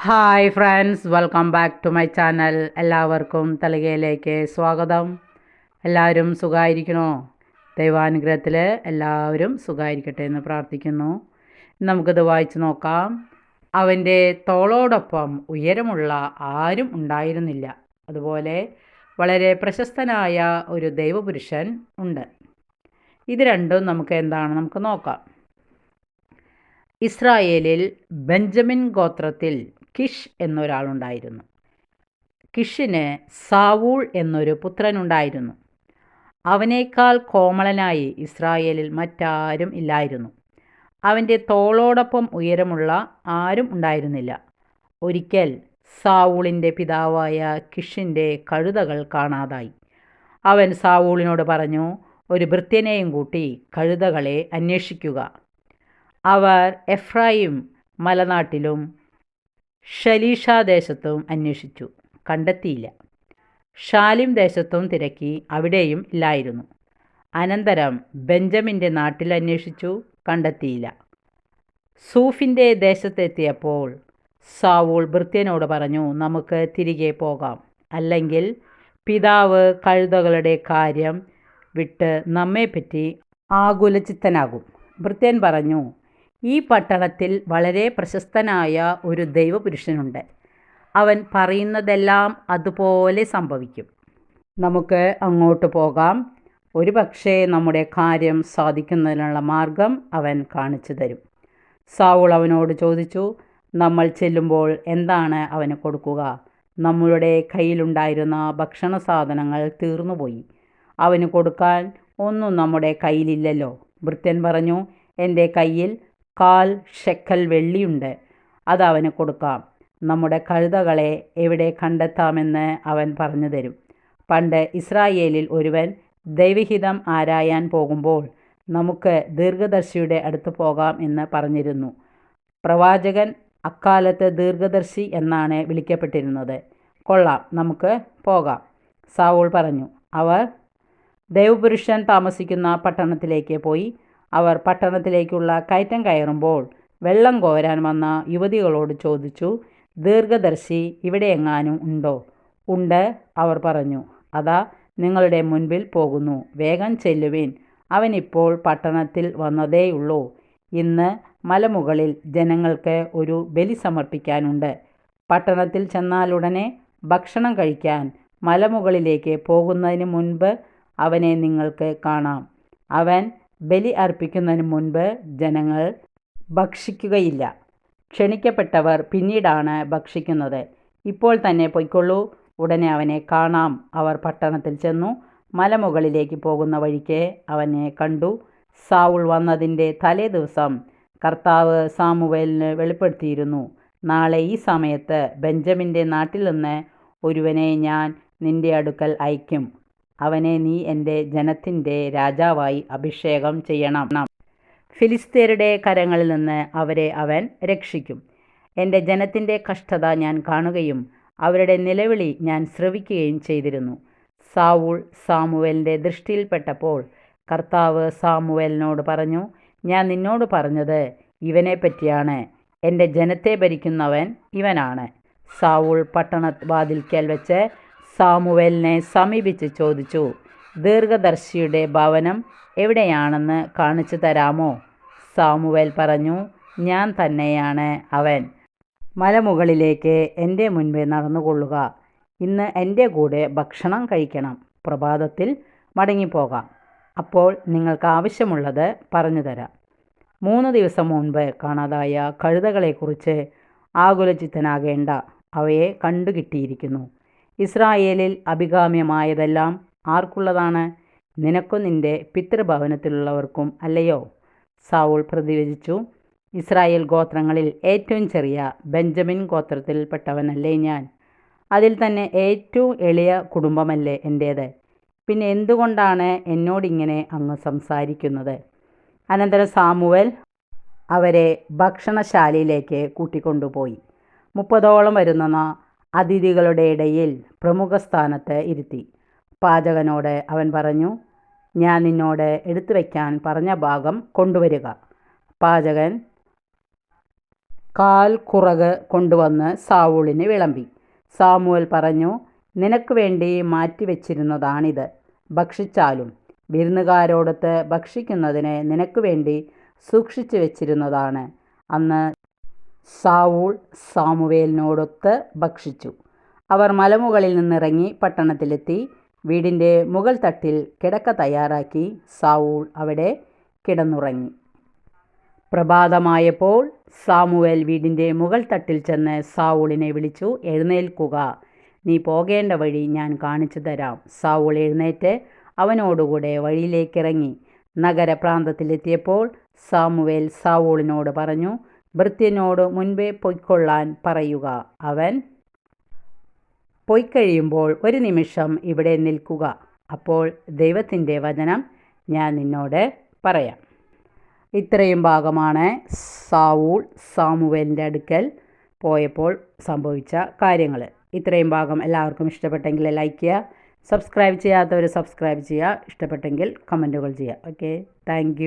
Hi friends welcome back to my channel എല്ലാവർക്കും തളികയിലേക്ക് സ്വാഗതം. എല്ലാവരും സുഖമായിരിക്കണോ ദൈവാനുഗ്രഹത്തിൽ എല്ലാവരും സുഖമായിരിക്കട്ടെ എന്ന് പ്രാർത്ഥിക്കുന്നു. നമുക്കിത് വായിച്ചു നോക്കാം. അവന്റെ തോളോടൊപ്പം ഉയരമുള്ള ആരും ഉണ്ടായിരുന്നില്ല. അതുപോലെ വളരെ പ്രശസ്തനായ ഒരു ദൈവപുരുഷൻ ഉണ്ട്. ഇത് രണ്ടും നമുക്ക് എന്താണ് നമുക്ക് നോക്കാം. ഇസ്രായേലിൽ ബെഞ്ചമിൻ ഗോത്രത്തിൽ കിഷ് എന്നൊരാളുണ്ടായിരുന്നു. കിഷിന് സാവൂൾ എന്നൊരു പുത്രനുണ്ടായിരുന്നു. അവനേക്കാൾ കോമളനായി ഇസ്രായേലിൽ മറ്റാരും ഇല്ലായിരുന്നു. അവന്റെ തോളോടൊപ്പം ഉയരമുള്ള ആരും ഉണ്ടായിരുന്നില്ല. ഒരിക്കൽ സാവൂളിന്റെ പിതാവായ കിഷിന്റെ കഴുതകൾ കാണാതായി. അവൻ സാവൂളിനോട് പറഞ്ഞു ഒരു ഭൃത്യനെയും കൂട്ടി കഴുതകളെ അന്വേഷിക്കുക. അവർ എഫ്രായിം മലനാട്ടിലും ഷലീഷ ദേശത്തും അന്വേഷിച്ചു. കണ്ടെത്തിയില്ല. ഷാലിം ദേശത്തും തിരക്കി അവിടെയും ഇല്ലായിരുന്നു. അനന്തരം ബെഞ്ചമിന്റെ നാട്ടിൽ അന്വേഷിച്ചു. കണ്ടെത്തിയില്ല. സൂഫിന്റെ ദേശത്തെത്തിയപ്പോൾ സാവൂൾ ഭൃത്യനോട് പറഞ്ഞു നമുക്ക് തിരികെ പോകാം. അല്ലെങ്കിൽ പിതാവ് കഴുതകളുടെ കാര്യം വിട്ട് നമ്മെപ്പറ്റി ആകുലചിത്തനാകും. ഭൃത്യൻ പറഞ്ഞു ഈ പട്ടണത്തിൽ വളരെ പ്രശസ്തനായ ഒരു ദൈവപുരുഷനുണ്ട്. അവൻ പറയുന്നതെല്ലാം അതുപോലെ സംഭവിക്കും. നമുക്ക് അങ്ങോട്ട് പോകാം. ഒരു പക്ഷേ നമ്മുടെ കാര്യം സാധിക്കുന്നതിനുള്ള മാർഗം അവൻ കാണിച്ചു തരും. സാവുൾ അവനോട് ചോദിച്ചു നമ്മൾ ചെല്ലുമ്പോൾ എന്താണ് അവന് കൊടുക്കുക? നമ്മളുടെ കയ്യിലുണ്ടായിരുന്ന ഭക്ഷണ സാധനങ്ങൾ തീർന്നുപോയി. അവന് കൊടുക്കാൻ ഒന്നും നമ്മുടെ കയ്യിലില്ലല്ലോ. ഭൃത്യൻ പറഞ്ഞു എന്റെ കയ്യിൽ കാൽ ഷെക്കൽ വെള്ളിയുണ്ട്. അത് അവന് കൊടുക്കാം. നമ്മുടെ കഴുതകളെ എവിടെ കണ്ടെത്താമെന്ന് അവൻ പറഞ്ഞു തരും. പണ്ട് ഇസ്രായേലിൽ ഒരുവൻ ദൈവഹിതം ആരായാൻ പോകുമ്പോൾ നമുക്ക് ദീർഘദർശിയുടെ അടുത്ത് പോകാം എന്ന് പറഞ്ഞിരുന്നു. പ്രവാചകൻ അക്കാലത്ത് ദീർഘദർശി എന്നാണ് വിളിക്കപ്പെട്ടിരുന്നത്. കൊള്ളാം നമുക്ക് പോകാം. സാവൂൾ പറഞ്ഞു. അവർ ദൈവപുരുഷൻ താമസിക്കുന്ന പട്ടണത്തിലേക്ക് പോയി അവർ പട്ടണത്തിലേക്കുള്ള കയറ്റം കയറുമ്പോൾ വെള്ളം കോരാൻ വന്ന യുവതികളോട് ചോദിച്ചു ദീർഘദർശി ഇവിടെ എങ്ങാനും ഉണ്ടോ? ഉണ്ട് അവർ പറഞ്ഞു. അതാ നിങ്ങളുടെ മുൻപിൽ പോകുന്നു. വേഗം ചെല്ലുവിൻ. അവനിപ്പോൾ പട്ടണത്തിൽ വന്നതേയുള്ളൂ. ഇന്ന് മലമുകളിൽ ജനങ്ങൾക്ക് ഒരു ബലി സമർപ്പിക്കാനുണ്ട്. പട്ടണത്തിൽ ചെന്നാലുടനെ ഭക്ഷണം കഴിക്കാൻ മലമുകളിലേക്ക് പോകുന്നതിന് മുൻപ് അവനെ നിങ്ങൾക്ക് കാണാം. അവൻ ബലി അർപ്പിക്കുന്നതിന് മുൻപ് ജനങ്ങൾ ഭക്ഷിക്കുകയില്ല. ക്ഷണിക്കപ്പെട്ടവർ പിന്നീടാണ് ഭക്ഷിക്കുന്നത്. ഇപ്പോൾ തന്നെ പൊയ്ക്കൊള്ളൂ. ഉടനെ അവനെ കാണാം. അവർ പട്ടണത്തിൽ ചെന്നു മലമുകളിലേക്ക് പോകുന്ന വഴിക്ക് അവനെ കണ്ടു. സാവുൾ വന്നതിന്റെ തലേ ദിവസം കർത്താവ് സാമുവേലിന് വെളിപ്പെടുത്തിയിരുന്നു. നാളെ ഈ സമയത്ത് ബെഞ്ചമിന്റെ നാട്ടിൽ നിന്ന് ഒരുവനെ ഞാൻ നിന്റെ അടുക്കൽ അയക്കും അവനെ നീ എന്റെ ജനത്തിന്റെ രാജാവായി അഭിഷേകം ചെയ്യണം. ഫിലിസ്തീനയുടെ കരങ്ങളിൽ നിന്ന് അവരെ അവൻ രക്ഷിക്കും. എന്റെ ജനത്തിന്റെ കഷ്ടത ഞാൻ കാണുകയും അവരുടെ നിലവിളി ഞാൻ ശ്രവിക്കുകയും ചെയ്തിരുന്നു. സാവൂൾ സാമുവേലിന്റെ ദൃഷ്ടിയിൽപ്പെട്ടപ്പോൾ കർത്താവ് സാമുവേലിനോട് പറഞ്ഞു ഞാൻ നിന്നോട് പറഞ്ഞത് ഇവനെ പറ്റിയാണ്. എന്റെ ജനത്തെ ഭരിക്കുന്നവൻ ഇവനാണ്. സാവൂൾ പട്ടണ വാതിൽക്കൽ വെച്ച് സാമുവേലിനെ സമീപിച്ച് ചോദിച്ചു ദീർഘദർശിയുടെ ഭവനം എവിടെയാണെന്ന് കാണിച്ചു തരാമോ? സാമുവേൽ പറഞ്ഞു ഞാൻ തന്നെയാണ് അവൻ. മലമുകളിലേക്ക് എന്റെ മുൻപേ നടന്നുകൊള്ളുക. ഇന്ന് എന്റെ കൂടെ ഭക്ഷണം കഴിക്കണം. പ്രഭാതത്തിൽ മടങ്ങിപ്പോകാം. അപ്പോൾ നിങ്ങൾക്ക് ആവശ്യമുള്ളത് പറഞ്ഞു തരാം. മൂന്ന് ദിവസം മുൻപ് കാണാതായ കഴുതകളെക്കുറിച്ച് ആകുലചിത്തനാകേണ്ട അവയെ കണ്ടുകിട്ടിയിരിക്കുന്നു. ഇസ്രായേലിൽ അഭികാമ്യമായതെല്ലാം ആർക്കുള്ളതാണ്? നിനക്കും നിന്റെ പിതൃഭവനത്തിലുള്ളവർക്കും അല്ലയോ? സൗൾ പ്രതിവചിച്ചു. ഇസ്രായേൽ ഗോത്രങ്ങളിൽ ഏറ്റവും ചെറിയ ബെഞ്ചമിൻ ഗോത്രത്തിൽപ്പെട്ടവനല്ലേ ഞാൻ? അതിൽ തന്നെ ഏറ്റവും എളിയ കുടുംബമല്ലേ എന്റേത് പിന്നെ എന്തുകൊണ്ടാണ് എന്നോടിങ്ങനെ അങ്ങ് സംസാരിക്കുന്നത്? അനന്തരം സാമുവൽ അവരെ ഭക്ഷണശാലയിലേക്ക് കൂട്ടിക്കൊണ്ടുപോയി. മുപ്പതോളം വരുന്ന അതിഥികളുടെ ഇടയിൽ പ്രമുഖ സ്ഥാനത്ത് ഇരുത്തി. പാചകനോട് അവൻ പറഞ്ഞു ഞാൻ നിന്നോട് എടുത്തു വയ്ക്കാൻ പറഞ്ഞ ഭാഗം കൊണ്ടുവരിക. പാചകൻ കാൽ കുറക് കൊണ്ടുവന്ന് സാവൂളിന് വിളമ്പി. സാമുവൽ പറഞ്ഞു നിനക്ക് വേണ്ടി മാറ്റിവെച്ചിരുന്നതാണിത് ഭക്ഷിച്ചാലും വിരുന്നുകാരോടൊത്ത് ഭക്ഷിക്കുന്നതിന് നിനക്ക് വേണ്ടി സൂക്ഷിച്ചു വെച്ചിരുന്നതാണ്. അന്ന് സാവൂൾ സാമുവേലിനോടൊത്ത് ഭക്ഷിച്ചു. അവർ മലമുകളിൽ നിന്നിറങ്ങി പട്ടണത്തിലെത്തി. വീടിന്റെ മുകൾ തട്ടിൽ കിടക്ക തയ്യാറാക്കി സാവൂൾ അവിടെ കിടന്നുറങ്ങി. പ്രഭാതമായപ്പോൾ സാമുവേൽ വീടിന്റെ മുകൾ തട്ടിൽ ചെന്ന് സാവൂളിനെ വിളിച്ചു എഴുന്നേൽക്കുക. നീ പോകേണ്ട വഴി ഞാൻ കാണിച്ചു തരാം. സാവൂൾ എഴുന്നേറ്റ് അവനോടുകൂടെ വഴിയിലേക്കിറങ്ങി. നഗരപ്രാന്തത്തിലെത്തിയപ്പോൾ സാമുവേൽ സാവൂളിനോട് പറഞ്ഞു ഭൃത്യനോട് മുൻപേ പൊയ്ക്കൊള്ളാൻ പറയുക. അവൻ പൊയ്ക്കഴിയുമ്പോൾ ഒരു നിമിഷം ഇവിടെ നിൽക്കുക. അപ്പോൾ ദൈവത്തിന്റെ വചനം ഞാൻ നിന്നോട് പറയാം. ഇത്രയും ഭാഗമാണ് സാവൂൾ സാമുവേലിന്റെ അടുക്കൽ പോയപ്പോൾ സംഭവിച്ച കാര്യങ്ങൾ. ഇത്രയും ഭാഗം എല്ലാവർക്കും ഇഷ്ടപ്പെട്ടെങ്കിൽ ലൈക്ക് ചെയ്യുക സബ്സ്ക്രൈബ് ചെയ്യാത്തവർ സബ്സ്ക്രൈബ് ചെയ്യുക ഇഷ്ടപ്പെട്ടെങ്കിൽ കമന്റുകൾ ചെയ്യുക. Okay thank